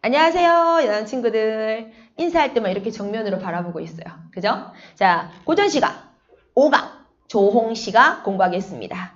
안녕하세요, 여자 친구들. 인사할 때만 이렇게 정면으로 바라보고 있어요. 그죠? 자, 고전 시가 5강 조홍 씨가 공부하겠습니다.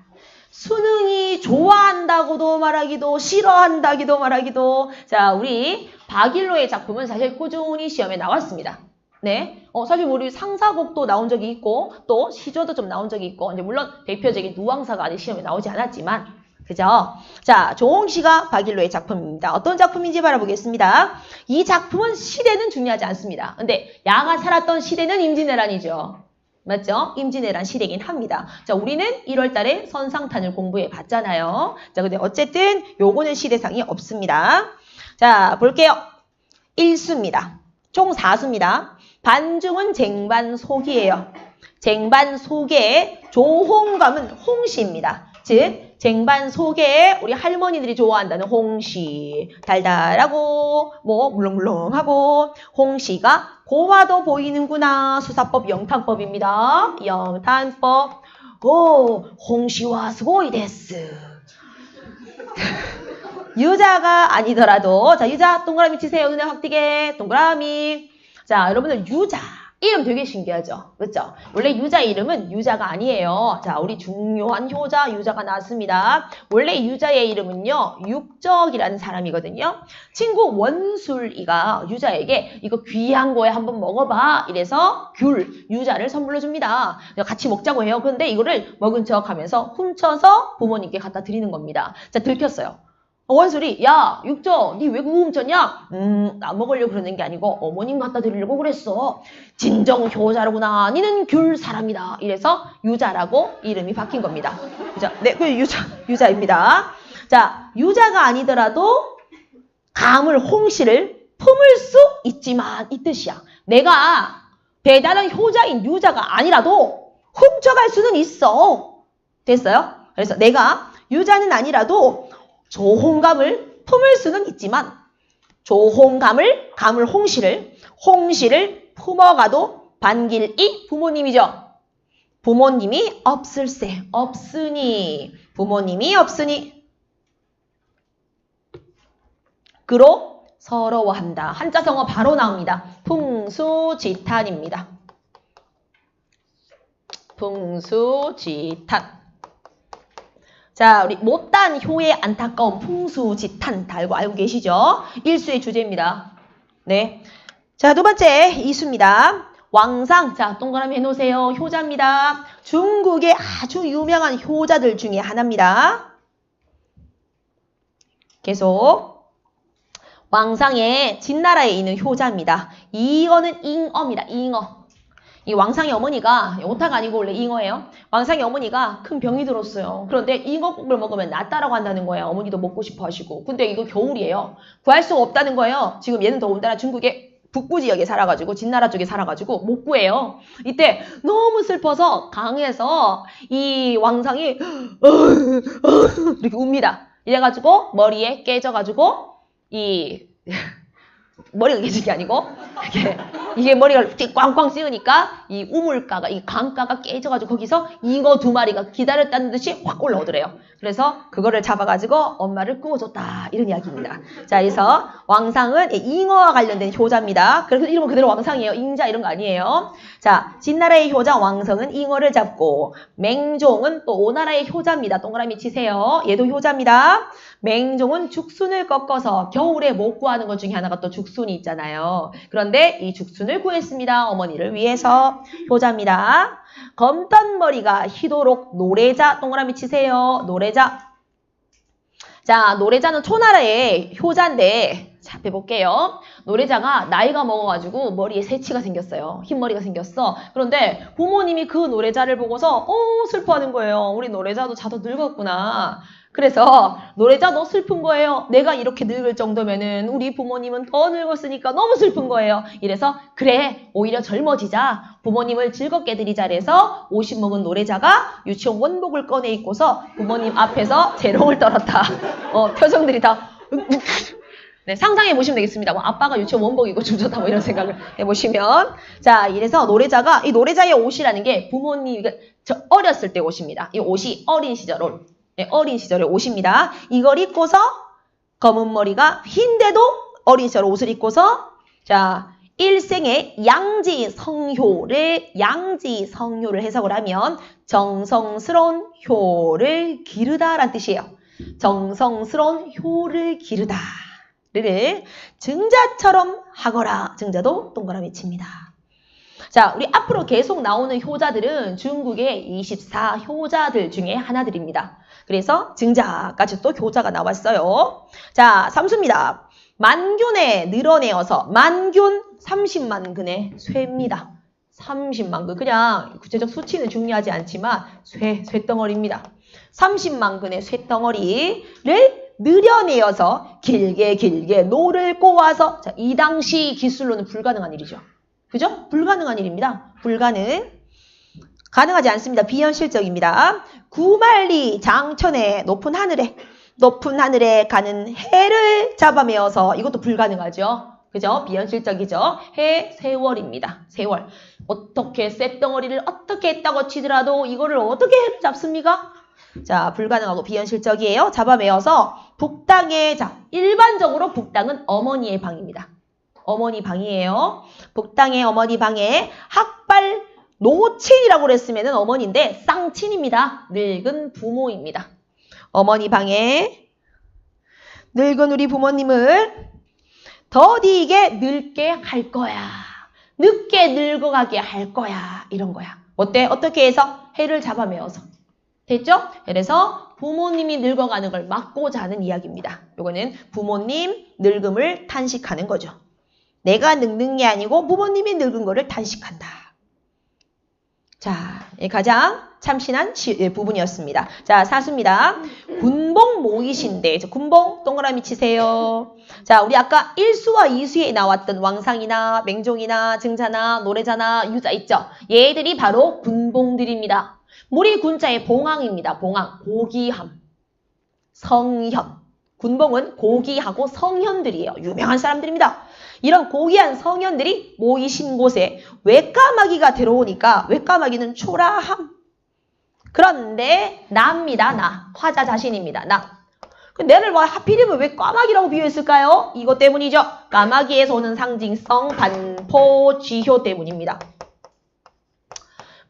수능이 좋아한다고도 말하기도 싫어한다기도 말하기도 자 우리 박일로의 작품은 사실 꾸준히 시험에 나왔습니다. 네, 어, 사실 우리 상사곡도 나온 적이 있고 또 시조도 좀 나온 적이 있고 이제 물론 대표적인 누왕사가 아직 시험에 나오지 않았지만 그죠? 자, 조홍 씨가 박일로의 작품입니다. 어떤 작품인지 바라보겠습니다. 이 작품은 시대는 중요하지 않습니다. 근데 야가 살았던 시대는 임진왜란이죠. 맞죠? 임진왜란 시대긴 합니다. 자, 우리는 1월 달에 선상탄을 공부해 봤잖아요. 자, 근데 어쨌든 요거는 시대상이 없습니다. 자, 볼게요. 1수입니다. 총 4수입니다. 반중은 쟁반 속이에요. 쟁반 속에 조홍감은 홍시입니다. 즉, 쟁반 속에 우리 할머니들이 좋아한다는 홍시. 달달하고, 뭐, 물렁물렁하고, 홍시가 고와도 보이는구나. 수사법 영탄법입니다. 영탄법. 오, 홍시와 스고이 데스. 유자가 아니더라도, 자, 유자, 동그라미 치세요. 눈에 확 띄게. 동그라미. 자, 여러분들, 유자. 이름 되게 신기하죠? 그렇죠? 원래 유자 이름은 유자가 아니에요. 자, 우리 중요한 효자 유자가 나왔습니다. 원래 유자의 이름은요. 육적이라는 사람이거든요. 친구 원술이가 유자에게 이거 귀한 거에 한번 먹어봐. 이래서 귤, 유자를 선물로 줍니다. 같이 먹자고 해요. 그런데 이거를 먹은 척 하면서 훔쳐서 부모님께 갖다 드리는 겁니다. 자, 들켰어요. 원술이 야 육조 니왜 훔쳤냐? 음나 먹으려고 그러는 게 아니고 어머님 갖다 드리려고 그랬어. 진정 효자로구나. 니는 귤 사람이다. 이래서 유자라고 이름이 바뀐 겁니다. 그죠? 네, 그 유자 유자입니다. 자 유자가 아니더라도 감을 홍시를 품을 수 있지만 이 뜻이야. 내가 배다른 효자인 유자가 아니라도 훔쳐갈 수는 있어. 됐어요? 그래서 내가 유자는 아니라도 조홍감을 품을 수는 있지만 조홍감을 감을 홍시를 홍시를 품어가도 반길이 부모님이죠. 부모님이 없을세 없으니 부모님이 없으니 그로 서러워한다. 한자성어 바로 나옵니다. 풍수지탄입니다. 풍수지탄. 자, 우리 못단 효의 안타까운 풍수지탄 달고 알고 계시죠? 일수의 주제입니다. 네. 자, 두 번째 이수입니다. 왕상. 자, 동그라미 해놓으세요. 효자입니다. 중국의 아주 유명한 효자들 중에 하나입니다. 계속. 왕상의 진나라에 있는 효자입니다. 이거는 잉어입니다. 잉어. 이 왕상의 어머니가 오타가 아니고 원래 잉어예요. 왕상의 어머니가 큰 병이 들었어요. 그런데 잉어국을 먹으면 낫다라고 한다는 거예요. 어머니도 먹고 싶어 하시고. 근데 이거 겨울이에요. 구할 수가 없다는 거예요. 지금 얘는 더군다나 중국의 북부 지역에 살아가지고 진나라 쪽에 살아가지고 못 구해요. 이때 너무 슬퍼서 강에서 이 왕상이 이렇게 웁니다. 이래가지고 머리에 깨져가지고 이 머리가 깨진 게 아니고 이게 이게 머리가 꽝꽝 씌우니까 이 우물가가 이 강가가 깨져가지고 거기서 잉어 두 마리가 기다렸다는 듯이 확 올라오더래요. 그래서 그거를 잡아가지고 엄마를 구워줬다 이런 이야기입니다. 자, 그래서 왕상은 잉어와 관련된 효자입니다. 그래서 이름은 그대로 왕상이에요. 잉자 이런 거 아니에요. 자, 진나라의 효자 왕성은 잉어를 잡고 맹종은 또 오나라의 효자입니다. 동그라미 치세요. 얘도 효자입니다. 맹종은 죽순을 꺾어서 겨울에 못 구하는 것 중에 하나가 또 죽순이 있잖아요. 그런데 이 죽순을 구했습니다. 어머니를 위해서 효자입니다. 검던 머리가 희도록 노래자 동그라미 치세요. 노래자. 자, 노래자는 초나라의 효자인데 자, 해볼게요. 노래자가 나이가 먹어가지고 머리에 새치가 생겼어요. 흰머리가 생겼어. 그런데 부모님이 그 노래자를 보고서 어 슬퍼하는 거예요. 우리 노래자도 자도 늙었구나. 그래서 노래자 너 슬픈 거예요. 내가 이렇게 늙을 정도면은 우리 부모님은 더 늙었으니까 너무 슬픈 거예요. 이래서 그래 오히려 젊어지자 부모님을 즐겁게 드리자 해서 50 먹은 노래자가 유치원 원복을 꺼내 입고서 부모님 앞에서 재롱을 떨었다. 어, 표정들이 다 네, 상상해 보시면 되겠습니다. 뭐 아빠가 유치원 원복 입고 춤췄다 뭐 이런 생각을 해보시면 자 이래서 노래자가 이 노래자의 옷이라는 게 부모님 저 어렸을 때 옷입니다. 이 옷이 어린 시절 옷. 네, 어린 시절의 옷입니다. 이걸 입고서 검은 머리가 흰데도 어린 시절 옷을 입고서 자 일생의 양지 성효를 양지 성효를 해석을 하면 정성스러운 효를 기르다라는 뜻이에요. 정성스러운 효를 기르다를 증자처럼 하거라. 증자도 동그라미 칩니다. 자, 우리 앞으로 계속 나오는 효자들은 중국의 24효자들 중에 하나들입니다. 그래서 증자까지 또 효자가 나왔어요. 자, 삼수입니다. 만균에 늘어내어서 만균 30만 근의 쇠입니다. 30만 근. 그냥 구체적 수치는 중요하지 않지만 쇠, 쇠덩어리입니다. 30만 근의 쇠덩어리를 늘여내어서 길게 길게 노를 꼬아서 자, 이 당시 기술로는 불가능한 일이죠. 그죠? 불가능한 일입니다. 불가능. 가능하지 않습니다. 비현실적입니다. 구만리 장천의 높은 하늘에 높은 하늘에 가는 해를 잡아매어서 이것도 불가능하죠. 그죠? 비현실적이죠. 해 세월입니다. 세월. 어떻게 쇳덩어리를 어떻게 했다고 치더라도 이거를 어떻게 잡습니까? 자, 불가능하고 비현실적이에요. 잡아매어서 북당의 자, 일반적으로 북당은 어머니의 방입니다. 어머니 방이에요. 북당의 어머니 방에 학발 노친이라고 그랬으면 어머니인데 쌍친입니다. 늙은 부모입니다. 어머니 방에 늙은 우리 부모님을 더디게 늙게 할 거야. 늦게 늙어가게 할 거야. 이런 거야. 어때? 어떻게 해서? 해를 잡아매어서. 됐죠? 그래서 부모님이 늙어가는 걸 막고자 하는 이야기입니다. 요거는 부모님 늙음을 탄식하는 거죠. 내가 늙는 게 아니고 부모님이 늙은 거를 탄식한다. 자, 예, 가장 참신한 시- 예, 부분이었습니다. 자, 사수입니다. 군봉 모이신데, 저 군봉 동그라미 치세요. 자, 우리 아까 1수와 2수에 나왔던 왕상이나 맹종이나 증자나 노래자나 유자 있죠? 얘들이 바로 군봉들입니다. 무리 군자의 봉황입니다. 봉황, 고기함, 성현. 군봉은 고기하고 성현들이에요. 유명한 사람들입니다. 이런 고귀한 성현들이 모이신 곳에 외까마귀가 들어오니까 외까마귀는 초라함. 그런데 나입니다. 나. 화자 자신입니다. 나. 그 내를 뭐 하필이면 왜 까마귀라고 비유했을까요? 이것 때문이죠. 까마귀에서 오는 상징성 반포 지효 때문입니다.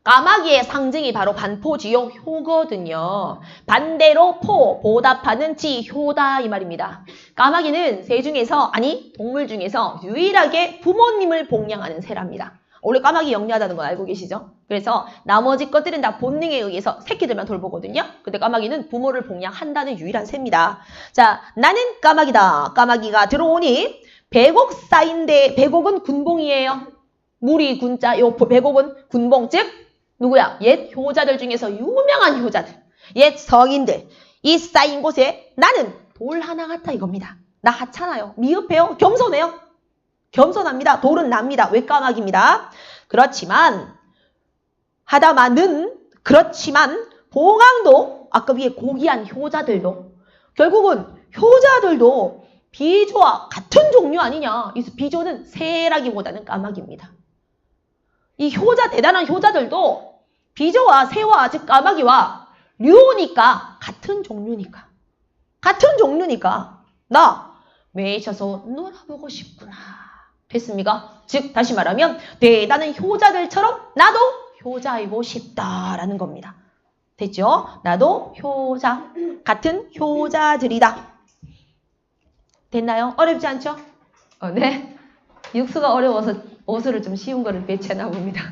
까마귀의 상징이 바로 반포지효 효거든요. 반대로 포, 보답하는 지, 효다 이 말입니다. 까마귀는 새 중에서 아니 동물 중에서 유일하게 부모님을 복양하는 새랍니다. 원래 까마귀 영리하다는 건 알고 계시죠? 그래서 나머지 것들은 다 본능에 의해서 새끼들만 돌보거든요. 근데 까마귀는 부모를 복양한다는 유일한 새입니다. 자, 나는 까마귀다. 까마귀가 들어오니 백옥 쌓인데 백옥은 군봉이에요. 무리 군자 요 백옥은 군봉 즉 누구야? 옛 효자들 중에서 유명한 효자들, 옛 성인들 이 쌓인 곳에 나는 돌 하나 같다 이겁니다. 나 하찮아요. 미흡해요. 겸손해요. 겸손합니다. 돌은 납니다. 외까마귀입니다. 그렇지만 하다마는 그렇지만 봉황도 아까 위에 고귀한 효자들도 결국은 효자들도 비조와 같은 종류 아니냐. 이 비조는 새라기보다는 까마귀입니다. 이 효자 대단한 효자들도 비조와 새와 즉 까마귀와 류니까 같은 종류니까 같은 종류니까 나 매셔서 놀아보고 싶구나 됐습니까? 즉 다시 말하면 대단한 효자들처럼 나도 효자이고 싶다라는 겁니다. 됐죠? 나도 효자 같은 효자들이다. 됐나요? 어렵지 않죠? 어, 네. 육수가 어려워서 어수를 좀 쉬운 거를 배치하나 봅니다.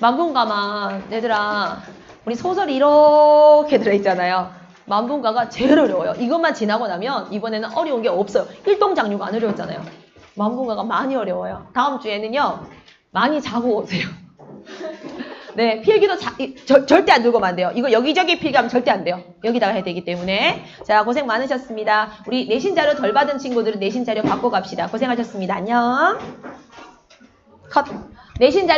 만분가만 얘들아 우리 소설이 이렇게 들어있잖아요. 만분가가 제일 어려워요. 이것만 지나고 나면 이번에는 어려운 게 없어요. 일동장류가 안 어려웠잖아요. 만분가가 많이 어려워요. 다음 주에는요. 많이 자고 오세요. 네, 필기도 자, 이, 저, 절대 안 들고 안 돼요. 이거 여기저기 필기하면 절대 안 돼요. 여기다가 해야 되기 때문에. 자, 고생 많으셨습니다. 우리 내신 자료 덜 받은 친구들은 내신 자료 받고 갑시다. 고생하셨습니다. 안녕. 컷. 내신 자료